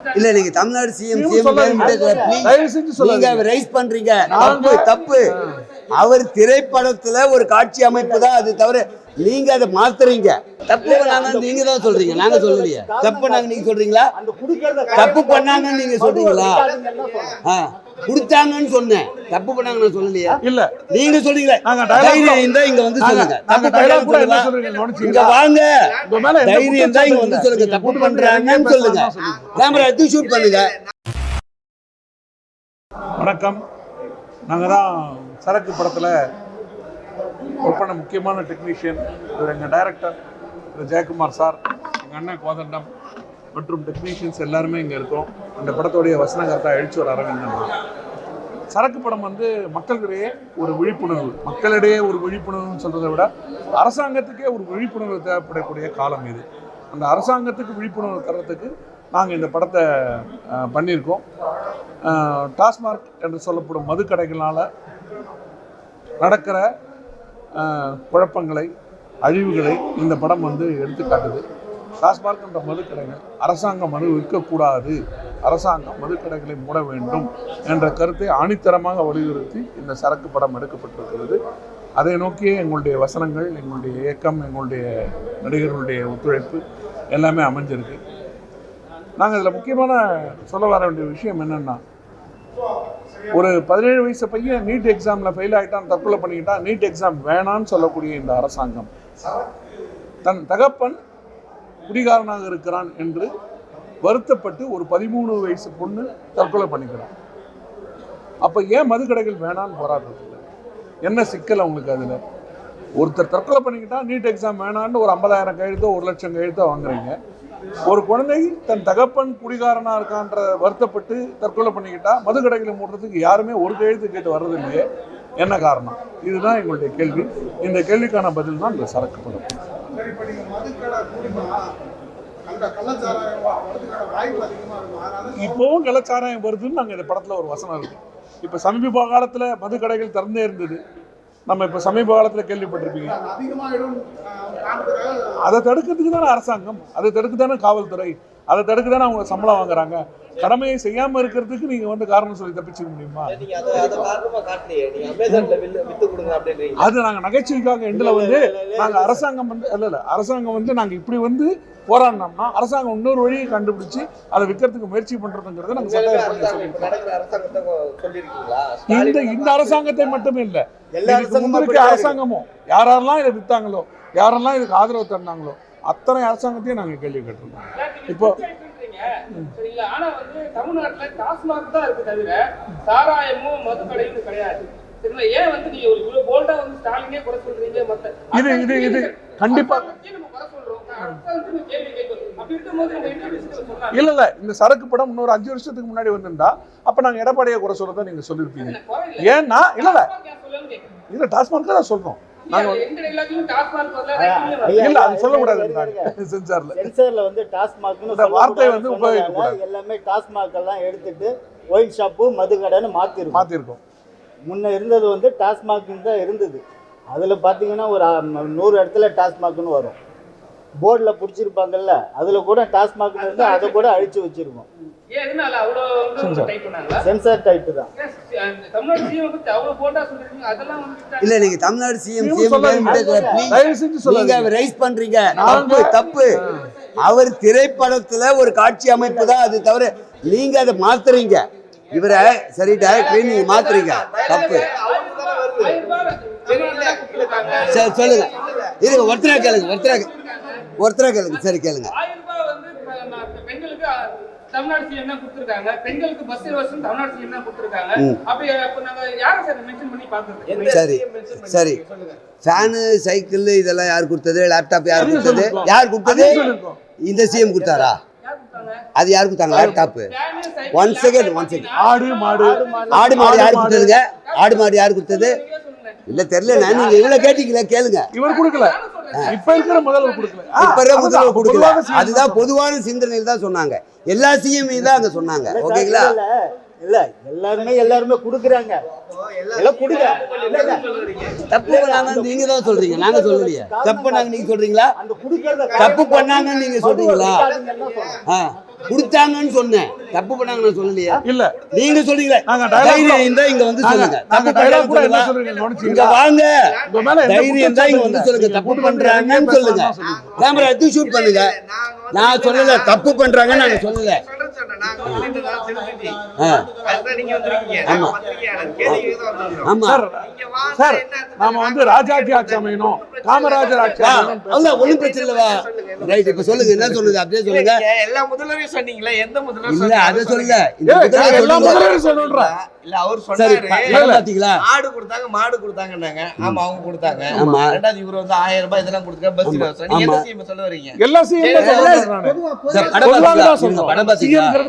இல்ல நீங்க தமிழ்நாடு சிஎம் நீங்க சிஎம் நீங்க. ரைஸ் பண்றீங்க. நாங்க- தப்பு தப்பு. அவர் திரைப்படத்துல ஒரு காட்சி அமைப்பு தான் அது தவிர நீங்க அதை மாத்துறீங்க. தப்பு பண்ணாங்கன்னு நீங்க தான் சொல்றீங்க. நாங்க சொல்லலையே. தப்பு பண்ணாங்க நீங்க சொல்றீங்களா? தப்பு பண்ணாங்கன்னு நீங்க சொல்றீங்களா? ஆ, கொடுத்தாங்கன்னு சொன்னேன். தப்பு பண்ணாங்க நான் சொல்லலையா? இல்ல. நீங்க dialogue தைரியம் இருந்தா இங்க வந்து சொல்லுங்க. தப்பு பண்ணாங்கன்னு கூட என்ன. சொல்றீங்க? இங்க? வாங்க. தைரியம் இருந்தா இங்க வந்து சொல்லுங்க. தப்பு பண்றாங்கன்னு எங்க சொல்லுங்க. கேமரா எடுத்து ஷூட் பண்ணுங்க. வணக்கம். நாங்கள் தான் சரக்கு படத்தில் ஒர்க் பண்ண முக்கியமான டெக்னீஷியன் இவர் எங்கள் டைரக்டர் ஜெயக்குமார் சார் எங்கள் அண்ணன் கோதண்டம். மற்றும் டெக்னீஷியன்ஸ் எல்லாருமே இங்கே இருக்கோம். அந்த படத்துடைய வசனகர்த்தா அழிச்சு அரவிந்தன் தான். சரக்கு படம் வந்து மக்களிடையே ஒரு விழிப்புணர்வு. மக்களிடையே ஒரு விழிப்புணர்வுன்னு சொல்கிறத விட அரசாங்கத்துக்கே ஒரு விழிப்புணர்வு தேவைப்படக்கூடிய காலம் இது. அந்த அரசாங்கத்துக்கு விழிப்புணர்வு தரத்துக்கு நாங்கள் இந்த படத்தை பண்ணியிருக்கோம். டாஸ்மார்க் என்று சொல்லப்படும் மதுக்கடைகளால் நடக்கிற குழப்பங்களை அழிவுகளை இந்த படம் வந்து எடுத்துக்காட்டுது. டாஸ்மார்க் என்ற மதுக்கடைகள் அரசாங்கம் மது விற்கக்கூடாது. அரசாங்கம் மதுக்கடைகளை மூட வேண்டும் என்ற கருத்தை ஆணித்தரமாக வலியுறுத்தி இந்த சரக்கு படம் எடுக்கப்பட்டிருக்கிறது. அதை நோக்கியே எங்களுடைய வசனங்கள் எங்களுடைய இயக்கம் எங்களுடைய நடிகர்களுடைய ஒத்துழைப்பு எல்லாமே அமைஞ்சிருக்கு. நாங்கள் இதில் முக்கியமான சொல்ல வர வேண்டிய விஷயம் என்னென்னா ஒரு பதினேழு வயசு பையன் நீட் எக்ஸாமில் ஃபெயில் ஆகிட்டான் தற்கொலை பண்ணிக்கிட்டான் நீட் எக்ஸாம் வேணான்னு சொல்லக்கூடிய இந்த அரசாங்கம் தன் தகப்பன் குடிகாரனாக இருக்கிறான் என்று வருத்தப்பட்டு ஒரு பதிமூணு வயசு பொண்ணு தற்கொலை பண்ணிக்கிறான். அப்போ ஏன் மதுக்கடைகள் வேணான்னு போராட்டத்தில் என்ன சிக்கல் அவங்களுக்கு அதில்? ஒருத்தர் தற்கொலை பண்ணிக்கிட்டா நீட் எக்ஸாம் வேணான்னு ஒரு ஐம்பதாயிரம் கையெழுத்தோ ஒரு லட்சம் கையெழுத்தோ வாங்குறீங்க. ஒரு குழந்தை தன் தகப்பன் குடிகாரனாக இருக்கான்ற வருத்தப்பட்டு தற்கொலை பண்ணிக்கிட்டா மதுக்கடைகளை மூடுறதுக்கு யாருமே ஒரு கையெழுத்து கேட்டு வர்றது இல்லையே என்ன காரணம்? இதுதான் எங்களுடைய கேள்வி. இந்த கேள்விக்கான பதில் தான் இந்த சரக்கு படம். இப்போ நீங்கள் மதுக்கடை அதனால இப்போவும் கலாச்சாரம் வருதுன்னு நாங்கள் இந்த படத்தில் ஒரு வசனம் இருக்கு. இப்போ சமீப காலத்தில் மதுக்கடைகள் திறந்தே இருந்தது. நம்ம இப்போ சமீப காலத்தில் கேள்விப்பட்டிருப்பீங்க. அது தடுக்கிறதுக்கு தானே அரசாங்கம் அதை தடுக்க தானே காவல்துறை. அதை தடுக்க தானே அவங்க சம்பளம் வாங்குறாங்க? கடமையை செய்யாம இருக்கிறதுக்கு நீங்க வந்து காரணம் சொல்லி தப்பிச்சுக்க முடியுமா? அதை நீங்க நகைச்சுவைக்காக எண்டில் வந்து நாங்க அரசாங்கம் வந்து இல்ல இல்ல. அரசாங்கம் வந்து நாங்க இப்படி வந்து போராடினோம்னா அரசாங்கம் இன்னொரு வழியை கண்டுபிடிச்சு அதை விற்கிறதுக்கு முயற்சி பண்றதுங்கிறத நாங்க சட்டம் இந்த இந்த அரசாங்கத்தை மட்டும் இல்ல. அரசாங்கமும் யாரெல்லாம் இதை வித்தாங்களோ யாரெல்லாம் இதுக்கு ஆதரவு தந்தாங்களோ அத்தனை அரசாங்கத்தையும் நாங்க கேள்வி கேட்டிருக்கோம். இப்போ ஆனா வந்து தமிழ்நாட்டுல டாஸ்மாக் தான் இருக்கு தவிர சாராயமும் மதுக்கடையும் கிடையாது. இது இது இது கண்டிப்பா இல்ல இல்ல. இந்த சரக்கு படம் இன்னொரு அஞ்சு வருஷத்துக்கு முன்னாடி வந்திருந்தா அப்ப நாங்க எடப்பாடியை குறை சொல்றதா நீங்க சொல்லிருப்பீங்க. ஏன்னா இல்ல இல்ல. இல்ல டாஸ்மார்க் தான் சொல்றோம். இல்ல, டாஸ்மாக் அது இருங்க, இருங்க. சென்சார்ல சென்சார்ல வந்து உபயோகிக்கக்கூடாது. எல்லாமே டாஸ்மாக் எல்லாம் எடுத்துட்டு ஒயின் ஷாப்பு மதுக்கடைன்னு மாத்திருக்கோம். மாத்திருக்கோம். முன்ன இருந்தது வந்து டாஸ்மாக்னு தான் இருந்தது. அதுல பாத்தீங்கன்னா ஒரு நூறு இடத்துல டாஸ்மாக்னு வரும். போர்டில் பிடிச்சிருப்பாங்கல்ல அதுல கூட டாஸ்மாக்னு இருந்து அதை கூட அழிச்சு வச்சிருக்கோம் சென்சார். டைப் பண்ணாங்களா? சென்சார் டைப் தான். இல்ல நீங்க தமிழ்நாடு சிஎம் சிஎம் ரைஸ் பண்றீங்க தப்பு தப்பு. அவர் திரைப்படத்துல ஒரு காட்சி அமைப்பு தான் அது தவிர நீங்க அதை மாத்துறீங்க. இவரை சரி டைரக்ட் நீங்க மாத்துறீங்க. தப்பு. சரி சொல்லுங்க. இருங்க ஒருத்தரா கேளுங்க ஒருத்தரா ஒருத்தரா கேளுங்க. சரி கேளுங்க. ஆயிரம் ரூபாய் வந்து ப- ம- பெண்களுக்கு அ, தமிழ்நாடு சிஎம் தான் கொடுத்திருக்காங்க. பெண்களுக்கு பஸ் இலவசம் தமிழ்நாடு சிஎம் தான் கொடுத்திருக்காங்க. ம். அப்படி அப்ப நாங்க யாரை சார் மென்ஷன் பண்ணி சரி. ஃபேனு சைக்கிள் இதெல்லாம் யார் கொடுத்தது? லேப்டாப் யார் கொடுத்தது. யார் கொடுத்தது. இந்த சிஎம் கொடுத்தாரா? அது யார் கொடுத்தாங்க? Laptop one second one second ஆடு மாடு. ஆடு மாடு. யார் கொடுத்ததுங்க? ஆடு மாடு யார் கொடுத்தது. இல்ல தெரியல. நீங்க இவ்வளவு கேட்டீங்களா? கேளுங்க. இவர் கொடுக்கல. இப்ப இருக்கிற முதல்வர் கொடுக்கல. இப்ப அதுதான், முதல்வர் கொடுக்கல. பொதுவாக CM அதுதான் பொதுவான சிந்தனையில் தான் சொன்னாங்க. எல்லா சிஎம் தான் அங்க சொன்னாங்க. ஓகேங்களா? இல்ல, இல்ல. எல்லாருமே எல்லாருமே கொடுக்குறாங்க. எல்லாம். தப்பு பண்ணாங்கன்னு நீங்க தான் சொல்றீங்க. நாங்க சொல்லலையே. தப்பு பண்ணாங்க நீங்க சொல்றீங்களா? அந்த குடுக்கறத தப்பு பண்ணாங்கன்னு நீங்க சொல்றீங்களா? கொடுத்தாங்கன்னு சொன்னேன். தப்பு பண்ணாங்க நான் சொல்லலையா. இல்ல. நீங்க சொல்றீங்களே. தைரியம் இருந்தா இங்க வந்து சொல்லுங்க. நாங்க தப்பு dialogue கூட என்ன பண்றாங்க சொல்றீங்க இங்க கவனிச்சீங்களா? வாங்க தைரியம் இருந்தா இங்க வந்து சொல்லுங்க. தப்பு பண்றாங்கன்னு சொல்லுங்க. கேமரா எடுத்து ஷூட் பண்ணுங்க. நான் சொல்லல. தப்பு பண்றாங்கன்னு நாங்க சொல்லல. சார் நீங்க வாங்க, சார் என்ன அர்த்தம்? நாம வந்து ராஜாஜி ஆட்சி அமையணும். காமராஜர் ஆட்சி அல்ல பிரச்சனை இல்லவா ரைட் இப்ப சொல்லுங்க. என்ன சொல்லுங்க அப்படியே சொல்லுங்க. எல்லா முதல்வரையும் சொன்னீங்களே. எந்த முதல்வர் இல்ல? அத சொல்லுங்க. எல்லா. முதல்வரையும் சொல்லணும்ன்றா. இல்ல அவர் சொன்னாரு ஆடு கொடுத்தாங்க மாடு கொடுத்தாங்கன்னாங்க. ஆமா அவங்க கொடுத்தாங்க. ஆமா. ரெண்டாவது இவர் வந்து ஆயிரம் ரூபாய் இதெல்லாம் கொடுத்தாங்க பஸ் நீங்க என்ன செய்ய சொல்ல வரீங்க? எல்லா சிஎம்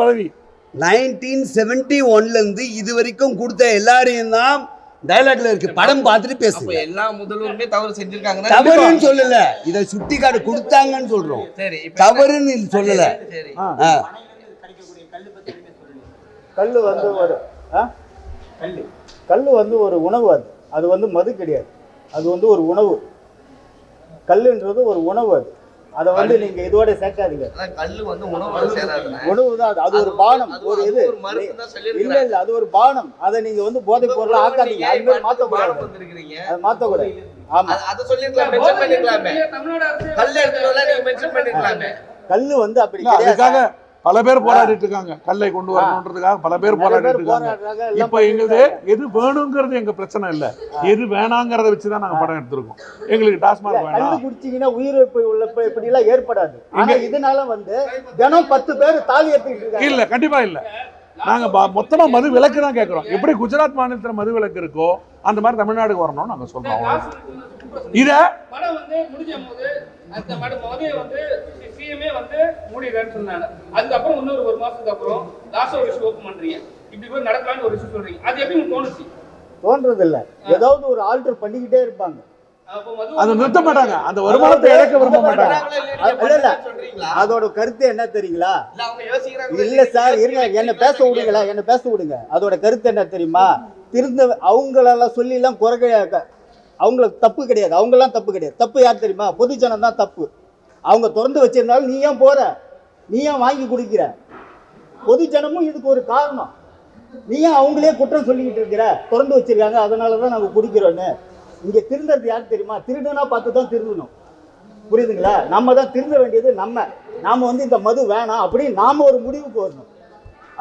பதவி நைன்டீன் செவன்டி ஒன்ல இருந்து இது வரைக்கும் கொடுத்த எல்லாரையும் தான் டயலாக்ல இருக்கு. படம் பார்த்துட்டு அப்ப பேசுங்க. எல்லா முதல்வருமே தவறு செஞ்சிருக்காங்கன்னா தவறுன்னு சொல்லல. இத சுட்டி காட்டு கொடுத்தாங்கன்னு சொல்றோம். தவறுன்னு சொல்லல. சரி ஆ. ஆ. கல் வந்து ஆ? கல் கல் வந்து ஒரு உணவு அது. அது வந்து மது கிடையாது. அது வந்து ஒரு உணவு. கல்லுன்றது ஒரு உணவு அது. அதை வந்து நீங்க இதோட சேர்க்காதீங்க. அதான் கல்லு வந்து உணவோட சேராதுண்ணே. உணவு தான் அது. அது ஒரு பானம். ஒரு இது. இல்ல. இல்ல அது ஒரு பானம். அதை நீங்க வந்து போதைப் பொருளை ஆக்காதீங்க. அது மாதிரி மாத்தக்கூடாது. வந்திருக்கிறீங்க. அதை மாத்தக்கூடாது. ஆமா. அது- பண்ணிருக்கலாமே. கல் எடுத்துட்டு நீங்க mention பண்ணிருக்கலாமே. கல்லு வந்து அப்படி கிடையாது. பல பேர் போராடிட்டு இருக்காங்க கல்லை கொண்டு வரணுன்றதுக்காக பல பேர் போராடிட்டு பேர் இருக்காங்க இப்ப எங்களுது எது வேணுங்கிறது எங்க பிரச்சனை இல்ல. எது வேணாங்கிறத வச்சுதான் நாங்க படம் எடுத்திருக்கோம். எங்களுக்கு டாஸ்மாக் வேணாம். குடிச்சீங்கன்னா உயிரிழப்பு உள்ள இப்படி எல்லாம் ஏற்படாது. இதனால வந்து தினம் பத்து பேர் தாலி எடுத்துக்கிட்டு இல்ல கண்டிப்பா இல்ல. நாங்க ப- மொத்தமா மது விலக்கு தான் கேக்குறோம். எப்படி குஜராத் மாநிலத்துல மது விலக்கு இருக்கோ அந்த மாதிரி தமிழ்நாடுக்கு வரணும்னு நாங்க சொல்றோம். அவ்வளவுதான். இத படம் வந்து முடிஞ்ச போது அந்த மடு மதுவை வந்து சிஎம்ஏ வந்து மூடிடுறேன்னு சொன்னாங்க. அதுக்கப்புறம் இன்னொரு ஒரு மாசத்துக்கு அப்புறம் லாஸ்ட் ஒரு இஷ்யூ ஓப்பன் பண்றீங்க. இப்படி போய் நடக்கலாம்னு ஒரு இஷ்யூ சொல்றீங்க. அது எப்படி உங்களுக்கு தோணுச்சு? தோன்றது இல்ல ஏதாவது ஒரு ஆல்டர் பண்ணிக்கிட்டே இருப்பாங்க. மது அதை நிறுத்த மாட்டாங்க. அந்த வருமானத்தை இழக்க விரும்ப மாட்டாங்க. நீங்க? அதோட கருத்து என்ன தெரியுங்களா? இல்ல, அவங்க சார் இருங்க. என்ன பேச விடுங்களா? என்ன பேச விடுங்க. அதோட கருத்து என்ன தெரியுமா? திருந்த அவங்களெல்லாம் சொல்லி எல்லாம் குறைக்க அவங்களுக்கு தப்பு கிடையாது. அவங்கெல்லாம் தப்பு கிடையாது. தப்பு யார் தெரியுமா? பொதுஜனம் தான் தப்பு. அவங்க திறந்து வச்சிருந்தாலும் நீ ஏன் போற? நீ ஏன் வாங்கி குடிக்கிற? பொதுஜனமும் இதுக்கு ஒரு காரணம். நீ ஏன் அவங்களே குற்றம் சொல்லிக்கிட்டு இருக்கிற? திறந்து வச்சிருக்காங்க. அதனால தான் நாங்கள் குடிக்கிறோன்னு இங்கே திருந்தறது யார் தெரியுமா? திருடுனா பார்த்து தான் திருந்தணும். புரியுதுங்களா? நம்ம தான் திருந்த வேண்டியது நம்ம. நாம வந்து இந்த மது வேணாம் அப்படின்னு நாம ஒரு முடிவுக்கு வரணும்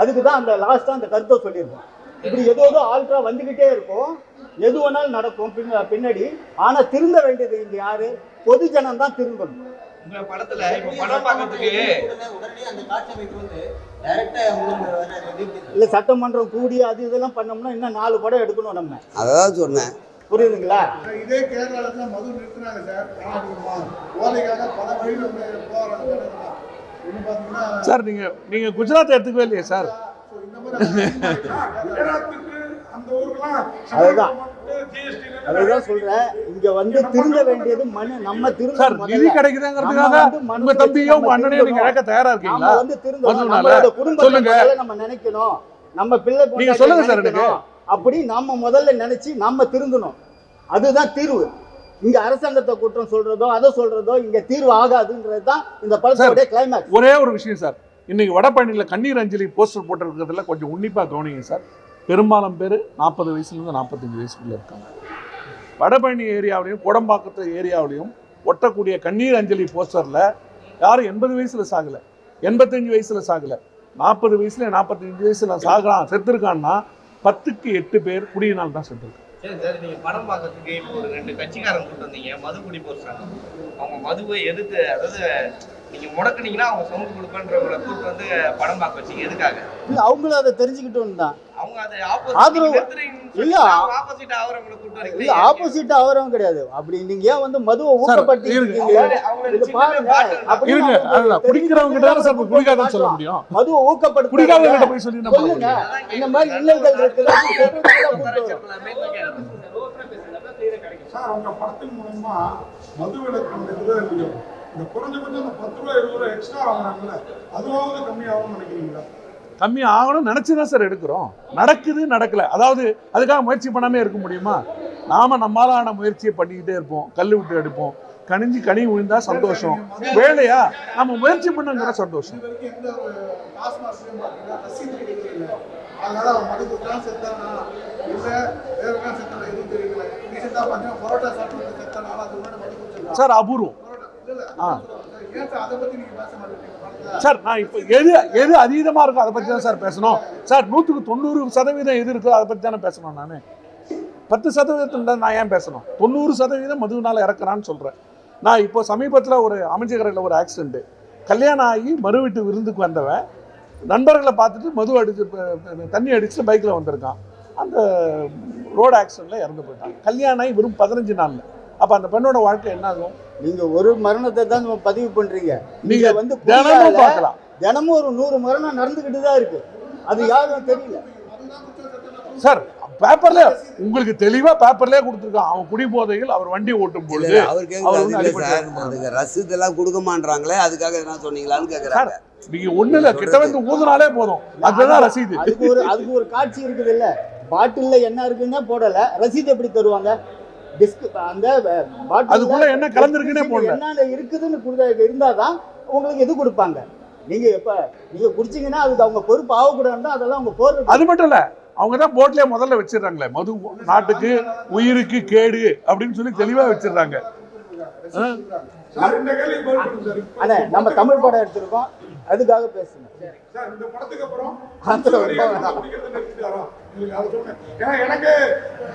அதுக்கு தான் அந்த லாஸ்ட்டாக அந்த கருத்தை சொல்லியிருக்கோம். இப்படி ஏதோ ஏதோ ஆல்ட்ரா வந்துக்கிட்டே இருக்கும். எது வேணாலும் நடக்கும். பின்ன பின்னாடி. ஆனால் திருந்த வேண்டியது இங்கே யாரு? பொதுஜனம் தான் திருந்தணும். உங்க படத்துல இப்ப படம் பார்க்கறதுக்கு உடனே அந்த காட்சி அமைப்பு வந்து டைரக்டா இல்லை சட்டமன்றம் கூடி அது இதெல்லாம் பண்ணோம்னா இன்னும் நாலு படம் எடுக்கணும் நம்ம. அதான் சொன்னேன். புரியுதுங்களா? இதே கேரளால மது நிறுத்தினாங்க சார். போதைக்காக பல வழியில் வந்து போறாங்க சார் நீங்க நீங்க குஜராத் எடுத்துக்கவே இல்லையே சார்? அதுதான். அதுதான் சொல்றேன். இங்க வந்து திருந்த வேண்டியது மனு. நம்ம திருந்த சார் நிதி கிடைக்குதுங்கிறதுக்காக உங்க தம்பியோ உங்க அண்ணனையோ நீங்க இழக்க தயாரா இருக்கீங்களா? வந்து? நம்மளோட குடும்பத்தை நம்ம நினைக்கணும். நம்ம பிள்ளை நீங்க சொல்லுங்க சார் நினைக்கணும். அப்படி நாம முதல்ல நினைச்சு நாம திருந்தணும். அதுதான் தீர்வு. இங்க அரசாங்கத்தை குற்றம் சொல்றதோ அதை சொல்றதோ இங்க தீர்வு ஆகாதுன்றது தான் இந்த படத்தோட கிளைமேக்ஸ் ஒரே ஒரு விஷயம் சார். இன்னைக்கு வடபழனியில் கண்ணீர் அஞ்சலி போஸ்டர் போட்டிருக்கிறதுல கொஞ்சம் உன்னிப்பாக கவனிங்க சார். பெரும்பாலும் பேர் நாற்பது வயசுலேருந்து நாற்பத்தஞ்சு வயசுக்குள்ள இருக்காங்க. வடபழனி ஏரியாவிலையும் கோடம்பாக்கத்து ஏரியாவிலையும் ஒட்டக்கூடிய கண்ணீர் அஞ்சலி போஸ்டரில் யாரும் எண்பது வயசில் சாகலை. எண்பத்தஞ்சு வயசில் சாகலை. நாற்பது வயசுல நாற்பத்தஞ்சு வயசுல சாகலாம் செத்துருக்கான்னா பத்துக்கு எட்டு பேர் குடியினால் தான் செத்துருக்காங்க சரி சார் நீங்க படம் பார்க்கறதுக்கு இப்போ ஒரு ரெண்டு கட்சிக்காரங்க கூட்டு வந்தீங்க மது சங்கம் அவங்க மதுவை எதிர்த்து அதாவது நீங்க முடக்குனீங்கன்னா அவங்க சொம்பு கொடுப்பேன்றவங்களை கூட்டு வந்து படம் பார்க்க வச்சீங்க எதுக்காக? இல்ல அவங்களும் அதை தெரிஞ்சுக்கிட்டோம் தான். ஆதரவு- இல்ல. ஆப்போசிட் அவரும் கிடையாது. அப்படி நீங்க ஏன் வந்து மதுவை ஊக்கப்படுத்தி சொல்ல முடியும். மதுவை ஊக்கப்படுத்தி குடிக்காதவங்க போய் சொல்லி நம்ம சொல்லுங்க. இந்த மாதிரி இல்லங்கள் சார் உங்க படத்தின் மூலமா இந்த குறைஞ்சபட்சம் அந்த பத்து ரூபா இருபது ரூபா எக்ஸ்ட்ரா வாங்குறாங்கல்ல அதுவாவது கம்மியாகும்னு நினைக்கிறீங்களா? கம்மி ஆகணும்னு நினச்சி தான் சார் எடுக்கிறோம். நடக்குது நடக்கலை. அதாவது அதுக்காக முயற்சி பண்ணாமே இருக்க முடியுமா? நாம் நம்மளான முயற்சியை பண்ணிக்கிட்டே இருப்போம். கல் விட்டு எடுப்போம். கணிஞ்சு கனி விழுந்தால் சந்தோஷம். வேலையா? நம்ம முயற்சி பண்ணங்கிற சந்தோஷம். சார் அபூர்வம். ஆ. சார் அதை சார் நான் இப்போ எது எது அதீதமாக இருக்கோ அதை பற்றி தான் சார் பேசணும். சார் நூற்றுக்கு தொண்ணூறு சதவீதம் எது இருக்கோ அதை பற்றி தானே பேசணும் நான். பத்து சதவீதத்துல நான் ஏன் பேசணும்? தொண்ணூறு சதவீதம் மதுவினால் இறக்குறான்னு சொல்கிறேன் நான் இப்போ சமீபத்தில் ஒரு அமைச்சகரையில் ஒரு ஆக்சிடென்ட்டு கல்யாணம் ஆகி மறு வீட்டு விருந்துக்கு வந்தவன் நண்பர்களை பார்த்துட்டு மது அடிச்சு தண்ணி அடிச்சுட்டு பைக்கில் வந்திருக்கான். அந்த ரோடு ஆக்சிடெண்ட்டில் இறந்து போயிட்டான். கல்யாணம் ஆகி வெறும் பதினஞ்சு நாளில். அப்போ அந்த பெண்ணோட வாழ்க்கை என்ன ஆகும்? நீங்க ஒரு மரணத்தை தான் நம்ம பதிவு பண்றீங்க. நீங்க வந்து தினமும் பார்க்கலாம். தினமும் ஒரு நூறு மரணம் நடந்துகிட்டு தான் இருக்கு. அது யாரும் தெரியல. சார் பேப்பர்ல உங்களுக்கு தெளிவா பேப்பர்லயே கொடுத்துருக்கான். அவன் குடி போதையில் அவர் வண்டி ஓட்டும் பொழுது இல்ல, அவர் அவர் கேட்கறது வந்து இல்ல அடிபட்டு சார் இறந்து அதுக்கு ரசீது எல்லாம் கொடுக்க மாட்டாங்களே அதுக்காக என்ன சொன்னீங்களான்னு கேக்குறாங்க. நீங்க ஒண்ணு இல்ல கிட்ட வந்து ஊதுனாலே போதும். அதுதான் ரசீது. அதுக்கு ஒரு அதுக்கு ஒரு காட்சி இருக்குது இல்ல பாட்டில்ல என்ன இருக்குன்னே போடல. ரசீது எப்படி தருவாங்க? டிஸ்க் அந்த அதுக்குள்ள என்ன கலந்துருக்குன்னே போடல. என்ன இருக்குதுன்னு கொடுத்தா இருந்தாதான் உங்களுக்கு இது கொடுப்பாங்க. நீங்க எப்ப நீங்க குடிச்சீங்கன்னா அதுக்கு அவங்க பொறுப்பு ஆகக்கூடாதுன்னா அதெல்லாம் அவங்க போடுறது. அது மட்டும் இல்ல அவங்க தான் போட்லயே முதல்ல வச்சிடுறாங்களே மது நாட்டுக்கு உயிருக்கு கேடு அப்படின்னு சொல்லி தெளிவா வச்சிடுறாங்க. அண்ணே நம்ம தமிழ் படம் எடுத்திருக்கோம். அதுக்காக பேசுங்க. உங்களுக்கு அதை சொன்னேன் ஏன்னா எனக்கு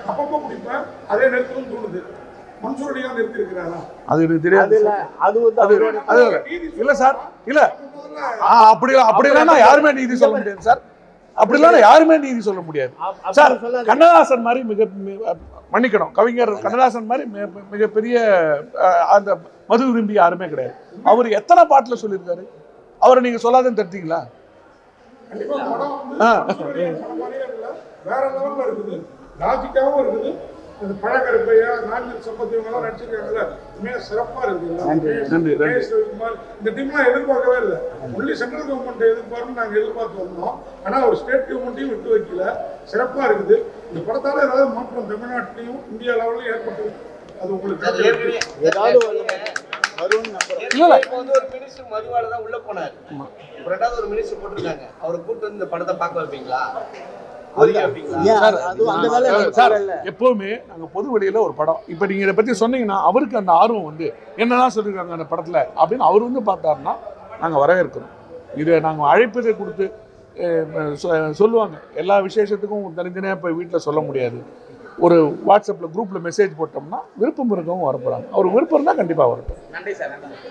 அப்பப்போ குடிப்பேன் அதே தோணுது. எனக்கு தெரியாது இல்ல. அது வந்து அது அவரோட அது இல்ல. இல்ல சார். இல்ல. ஆ, அப்படி அப்படிலாம் நான் யாருமே நீதி சொல்ல முடியாது சார். அப்படிலாம் நான் யாருமே நீதி சொல்ல முடியாது. சார் சொல்லாதீங்க. கண்ணதாசன் மாதிரி மிக மன்னிக்கணும். கவிஞர் கண்ணதாசன் மாதிரி மிகப்பெரிய அஹ், அந்த மது விரும்பி யாருமே கிடையாது. அவர் எத்தனை பாட்டுல சொல்லியிருக்காரு? அவரை நீங்க சொல்லாதுன்னு தடுத்தீங்களா வேற லெவல்ல இருக்குது. லாஜிக்காவும் இருக்குது. இந்த பழக்கருப்பையா நாஞ்சில் சம்பத் இவங்கெல்லாம் நடிச்சிருக்காங்கல்ல. உண்மையா சிறப்பா இருக்குது. நன்றி. சிவகுமார் இந்த டீம்லாம் எதிர்பார்க்கவே இல்லை. ஒன்லி சென்ட்ரல் கவர்மெண்ட் எதிர்பார்க்கணும் நாங்க எதிர்பார்த்து வந்தோம். ஆனா ஒரு ஸ்டேட் கவர்மெண்ட்டையும் விட்டு வைக்கல. சிறப்பா இருக்குது. இந்த படத்தால ஏதாவது மாற்றம் தமிழ்நாட்டிலையும் இந்தியா லெவல்லையும் ஏற்பட்டு அது உங்களுக்கு ஏதாவது மதுவால தான் உள்ள போனாரு. ரெண்டாவது ஒரு மினிஸ்டர் போட்டிருக்காங்க. அவரை கூட்டு வந்து இந்த படத்தை பார்க்க வைப்பீங்களா? சார். எப்பவுமே நாங்க பொது வெளியில ஒரு படம். இப்ப நீங்க இதை பத்தி சொன்னீங்கன்னா அவருக்கு அந்த ஆர்வம் வந்து என்னதான் சொல்லியிருக்காங்க அந்த படத்துல அப்படின்னு அவர் வந்து பார்த்தாருன்னா நாங்க வரவேற்கிறோம். இதை நாங்க அழைப்பதை கொடுத்து சொல்லுவாங்க. எல்லா விசேஷத்துக்கும் தனித்தனியாக போய் வீட்டில் சொல்ல முடியாது. ஒரு வாட்ஸ்அப்பில் குரூப்பில் மெசேஜ் போட்டோம்னா விருப்பம் இருக்கவங்க வரப்போகிறாங்க அவர் விருப்பம் இருந்தால் கண்டிப்பாக வரட்டும் நன்றி சார். நன்றி.